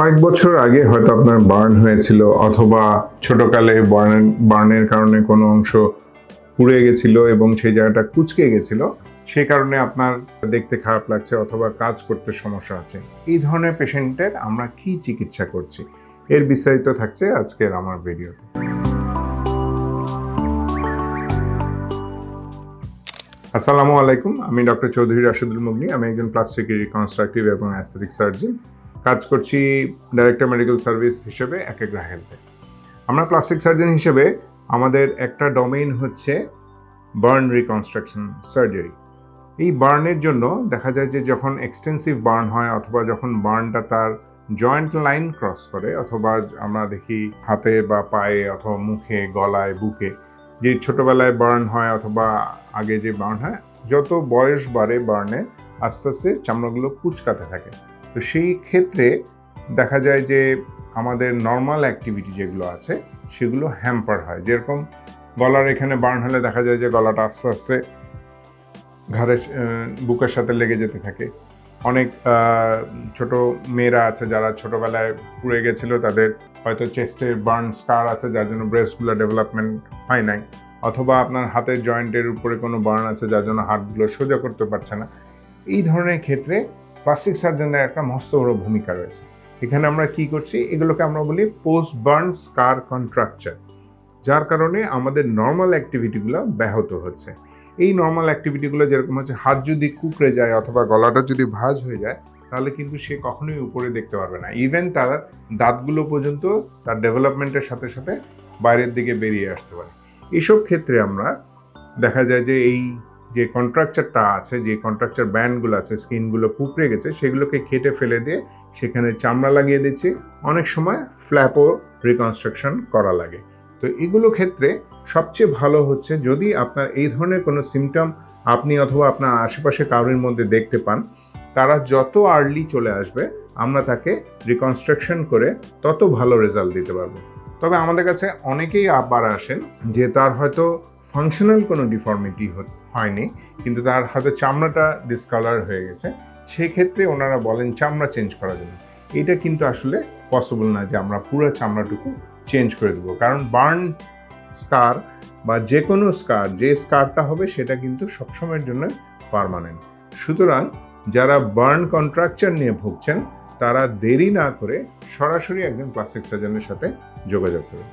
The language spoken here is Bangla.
কয়েক বছর আগে হয়তো আপনার বার্ন হয়েছিল অথবা ছোটকালে বার্ন বার্নের কারণে কোনো অংশ পুড়ে গেছিল এবং সেই জায়গাটা কুচকে গেছিল, সেই কারণে আপনার দেখতে খারাপ লাগছে অথবা কাজ করতে সমস্যা আছে। এই ধরনের পেশেন্টের আমরা কি চিকিৎসা করছি? এর বিস্তারিত থাকছে আজকের আমার ভিডিওতে। আসসালামু আলাইকুম, আমি ডক্টর চৌধুরী রাশেদুল মুগনি, আমি একজন প্লাস্টিক রিকনস্ট্রাকটিভ এবং অ্যাস্থেটিক সার্জন। কাজ করছি ডাইরেক্টর মেডিকেল সার্ভিস হিসেবে একেগ্রা হেলথে আমরা প্লাস্টিক সার্জন হিসেবে আমাদের একটা ডোমেইন হচ্ছে বার্ন রিকনস্ট্রাকশন সার্জারি এই বার্নের জন্য দেখা যায় যে যখন এক্সটেন্সিভ বার্ন হয় অথবা যখন বার্নটা তার জয়েন্ট লাইন ক্রস করে অথবা আমরা দেখি হাতে বা পায়ে অথবা মুখে, গলায়, বুকে যে ছোটোবেলায় বার্ন হয় অথবা আগে যে বার্ন হয়, যত বয়স বাড়ে বার্নে আস্তে আস্তে চামড়াগুলো কুচকাতে থাকে। তো সেই ক্ষেত্রে দেখা যায় যে আমাদের নর্মাল অ্যাক্টিভিটি যেগুলো আছে, সেগুলো হ্যাম্পার হয়। যেরকম গলার এখানে বার্ন হলে দেখা যায় যে গলাটা আস্তে আস্তে ঘাড়ের বুকের সাথে লেগে যেতে থাকে। অনেক ছোট মেয়েরা আছে যারা ছোটবেলায় পুড়ে গেছিল, তাদের হয়তো চেস্টের বার্ন স্কার আছে, যার জন্য ব্রেস্টগুলো ডেভেলপমেন্ট হয় নাই। অথবা আপনার হাতের জয়েন্টের উপরে কোনো বার্ন আছে, যার জন্য হাতগুলো সোজা করতে পারছে না। এই ধরনের ক্ষেত্রে প্লাস্টিক সার্জনের একটা মস্ত বড় ভূমিকা রয়েছে। এখানে আমরা কি করছি? এগুলোকে আমরা বলি পোস্ট বার্ন স্কার কন্ট্রাকচার যার কারণে আমাদের নর্মাল অ্যাক্টিভিটিগুলো ব্যাহত হচ্ছে। এই নর্মাল অ্যাক্টিভিটিগুলো যেরকম হচ্ছে, হাত যদি কুকড়ে যায় অথবা গলাটা যদি ভাঁজ হয়ে যায়, তাহলে কিন্তু সে কখনোই উপরে দেখতে পারবে না। ইভেন তার দাঁতগুলো পর্যন্ত তার ডেভেলপমেন্টের সাথে সাথে বাইরের দিকে বেরিয়ে আসতে পারে। এইসব ক্ষেত্রে আমরা দেখা যায় যে এই যে কন্ট্রাকচারটা আছে, যে কন্ট্রাকচার ব্যান্ডগুলো আছে স্কিনগুলো কুকড়ে গেছে, সেগুলোকে কেটে ফেলে দিয়ে সেখানে চামড়া লাগিয়ে দিচ্ছি। অনেক সময় ফ্ল্যাপও রিকনস্ট্রাকশন করা লাগে। তো এগুলো ক্ষেত্রে সবচেয়ে ভালো হচ্ছে যদি আপনার এই ধরনের কোনো সিমটম আপনি অথবা আপনার আশেপাশে কারোর মধ্যে দেখতে পান, তারা যত আর্লি চলে আসবে, আমরা তাকে রিকনস্ট্রাকশন করে তত ভালো রেজাল্ট দিতে পারব। তবে আমাদের কাছে অনেকেই আবার আসেন যে তার হয়তো ফাংশনাল কোনো ডিফর্মিটি হয়নি, কিন্তু তার হয়তো চামড়াটা ডিসকালার হয়ে গেছে, সেই ক্ষেত্রে ওনারা বলেন চামড়া চেঞ্জ করার জন্য। এটা কিন্তু আসলে পসিবল না যে আমরা পুরো চামড়াটুকু চেঞ্জ করে দেবো। কারণ বার্ন স্কার বা যে কোনো স্কার যে স্কারটা হবে সেটা কিন্তু সবসময়ের জন্য পারমানেন্ট সুতরাং যারা বার্ন কন্ট্রাকচার নিয়ে ভুগছেন, তারা দেরি না করে সরাসরি একজন প্লাস্টিক সার্জনের সাথে যোগাযোগ করুন।